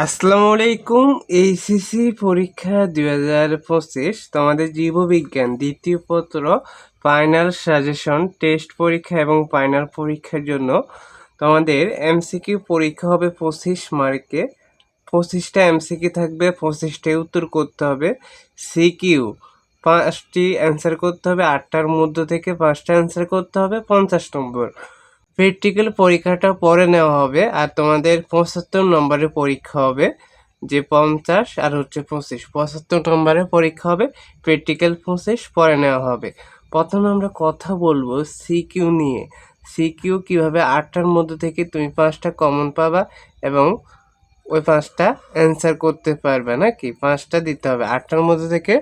আসসালামু আলাইকুম এইচএসসি পরীক্ষা দুই হাজার পঁচিশ, তোমাদের জীববিজ্ঞান দ্বিতীয় পত্র ফাইনাল সাজেশন টেস্ট পরীক্ষা এবং ফাইনাল পরীক্ষার জন্য। তোমাদের এমসিকিউ পরীক্ষা হবে পঁচিশ মার্কে। পঁচিশটা এমসিকিউ থাকবে পঁচিশটাই উত্তর করতে হবে। সিকিউ পাঁচটি অ্যান্সার করতে হবে, আটটার মধ্য থেকে পাঁচটা অ্যান্সার করতে হবে, পঞ্চাশ নম্বর। প্র্যাকটিক্যাল পরীক্ষাটা পরে নেওয়া হবে আর তোমাদের পঁচাত্তর নম্বরের পরীক্ষা হবে, যে পঞ্চাশ আর হচ্ছে পঁচিশ। পঁচাত্তর নম্বরের পরীক্ষা হবে প্র্যাকটিক্যাল পঁচিশ পরে নেওয়া হবে। প্রথমে আমরা কথা বলব সিকিউ নিয়ে। সিকিউ কীভাবে আটটার মধ্যে থেকে তুমি পাঁচটা কমন পাবা এবং ওই পাঁচটা অ্যান্সার করতে পারবে নাকি? পাঁচটা দিতে হবে। আটটার মধ্যে থেকে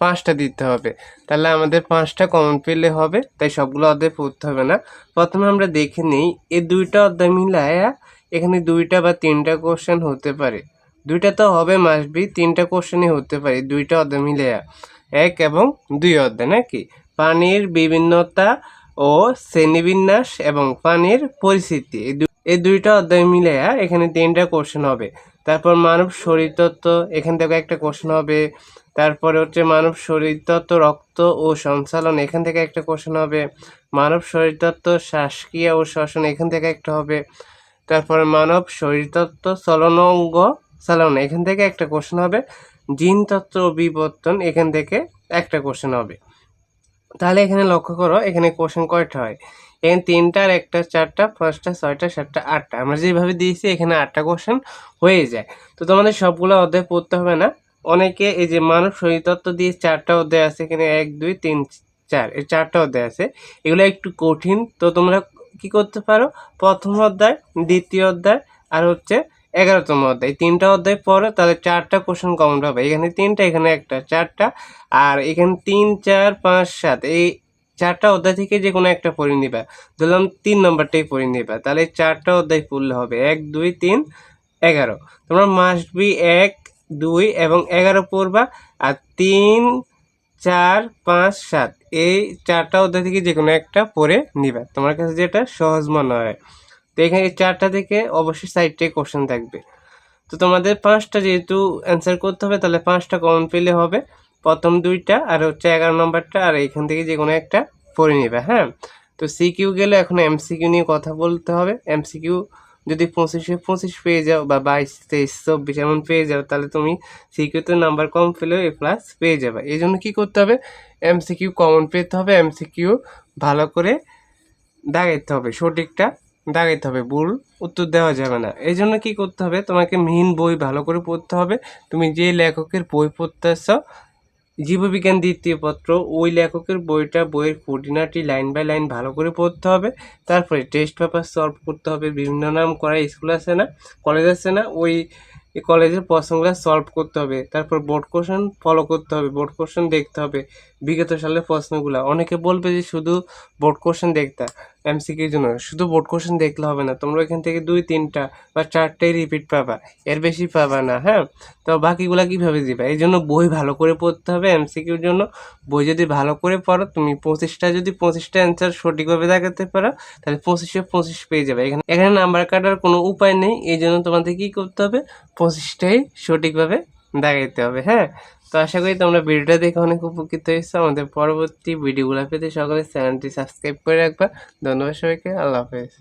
পাঁচটা দিতে হবে। তাহলে আমাদের পাঁচটা কমন পেলে হবে, তাই সবগুলো অধ্যায় পড়তে হবে না। প্রথমে আমরা দেখে নিই, এই দুইটা অধ্যায় মিলায়া এখানে দুইটা বা তিনটা কোশ্চেন হতে পারে। দুইটা তো হবে মাসবি তিনটা কোশ্চেনই হতে পারে, দুইটা অধ্যায় মিলায়া। এক এবং দুই অধ্যায় নাকি? পানির বিভিন্নতা ও শ্রেণীবিন্যাস এবং পানির পরিস্থিতি, এই এই দুইটা অধ্যায় মিলাইয়া এখানে তিনটা কোশ্চেন হবে। তারপর মানব শরীরতত্ত্ব এখান থেকে একটা কোশ্চেন হবে। তারপরে হচ্ছে মানব শরীরতত্ত্ব রক্ত ও সঞ্চালন, এখান থেকে একটা কোশ্চেন হবে। মানব শরীরতত্ত্ব শ্বাসক্রিয়া ও শ্বসন, এখান থেকে একটা হবে। তারপরে মানব শরীরতত্ত্ব চলনঙ্গ চালন, এখান থেকে একটা কোশ্চেন হবে। জিনতত্ত্ব বিবর্তন, এখান থেকে একটা কোশ্চেন হবে। তাহলে এখানে লক্ষ্য করো, এখানে কোশ্চেন কয়টা হয়? এখানে তিনটার একটা চারটা, পাঁচটা, ছয়টা, সাতটা, আটটা। আমরা যেভাবে দিয়েছি, এখানে আটটা কোশ্চেন হয়ে যায়। তো তোমাদের সবগুলো অধ্যায় পড়তে হবে না। অনেকে এই যে মানব শরীরতত্ত্ব দিয়ে চারটা অধ্যায় আছে, এখানে এক, দুই, তিন, চার, এই চারটা অধ্যায় আছে। এগুলো একটু কঠিন। তো তোমরা কি করতে পারো? প্রথম অধ্যায়, দ্বিতীয় অধ্যায়, আর হচ্ছে এগারোতম অধ্যায়। তিনটা অধ্যায় পরে তাহলে চারটা কোশ্চেন কমন হবে। এখানে তিনটা, এখানে একটা, চারটা। আর এখানে তিন, চার, পাঁচ, সাত, এই চারটা অধ্যায় থেকে যে কোনো একটা পড়ে নিবা। ধরলাম তিন নম্বরটাই পড়ে নিবা। তাহলে চারটা অধ্যায় পড়লে হবে এক, দুই, তিন, এগারো। তোমরা মাস্ট বি এক, দুই এবং এগারো পড়বা। আর তিন, চার, পাঁচ, সাত, এই চারটা অধ্যায় থেকে যে কোনো একটা পড়ে নিবা। তোমার কাছে যেটা সহজ মনে হয়। তো এখানে চারটা থেকে অবশ্যই সাইডটাই কোশ্চেন থাকবে। তো তোমাদের পাঁচটা যেহেতু অ্যান্সার করতে হবে, তাহলে পাঁচটা কমন পেলে হবে। প্রথম দুইটা আর হচ্ছে এগারো নম্বরটা আর এখান থেকে যে কোনো একটা পড়ে নেবে হ্যাঁ? তো সিকিউ গেলে এখন এমসিকিউ নিয়ে কথা বলতে হবে। এমসিকিউ যদি পঁচিশে পঁচিশ পেয়ে যাও বা বাইশ, তেইশ, চব্বিশ এমন পেয়ে যাও, তাহলে তুমি সিকিউতে নাম্বার কম পেলেও এ প্লাস পেয়ে যাবে। এই জন্য কী করতে হবে? এমসিকিউ কমন পেতে হবে। এমসিকিউ ভালো করে দাগাইতে হবে সঠিকটা। দাগাইতে হবে, ভুল উত্তর দেওয়া যাবে না। এই জন্য কী করতে হবে? তোমাকে মেইন বই ভালো করে পড়তে হবে। তুমি যে লেখকের বই পড়তে পড়তেছ, জীববিজ্ঞান দ্বিতীয় পত্র, ওই লেখকের বইটা বইয়ের খুঁটিনাটি লাইন বাই লাইন ভালো করে পড়তে হবে। তারপরে টেস্ট পেপার সলভ করতে হবে। বিভিন্ন নাম করা স্কুল আছে না কলেজ আছে না, ওই কলেজের প্রশ্নগুলো সলভ করতে হবে। তারপর বোর্ড কোশ্চেন ফলো করতে হবে। বোর্ড কোশ্চেন দেখতে হবে। বিগত সালের প্রশ্নগুলো। অনেকে বলবে যে শুধু বোর্ড কোশ্চেন দেখতে এমসিকিউর জন্য। শুধু বোর্ড কোশ্চেন দেখলে হবে না, তোমরা এখান থেকে দুই, তিনটা বা চারটাই রিপিট পাবা। এর বেশি পাবা না হ্যাঁ? তো বাকিগুলো কীভাবে দিবা? এই জন্য বই ভালো করে পড়তে হবে এমসিকিউর জন্য। বই যদি ভালো করে পড়ো, তুমি পঁচিশটা যদি পঁচিশটা অ্যান্সার সঠিকভাবে দেখাতে পারো, তাহলে পঁচিশে পঁচিশ পেয়ে যাবে। এখানে এখানে নাম্বার কাটার কোনো উপায় নেই। এই জন্য তোমাদের কী করতে হবে? পঁচিশটাই সঠিকভাবে দেখাইতে হবে হ্যাঁ? তো আশা করি তোমরা ভিডিওটা দেখে অনেক উপকৃত হয়েছো। আমাদের পরবর্তী ভিডিওগুলো পেতে সকলে চ্যানেলটি সাবস্ক্রাইব করে রাখবা। ধন্যবাদ সবাইকে। আল্লাহ হাফেজ।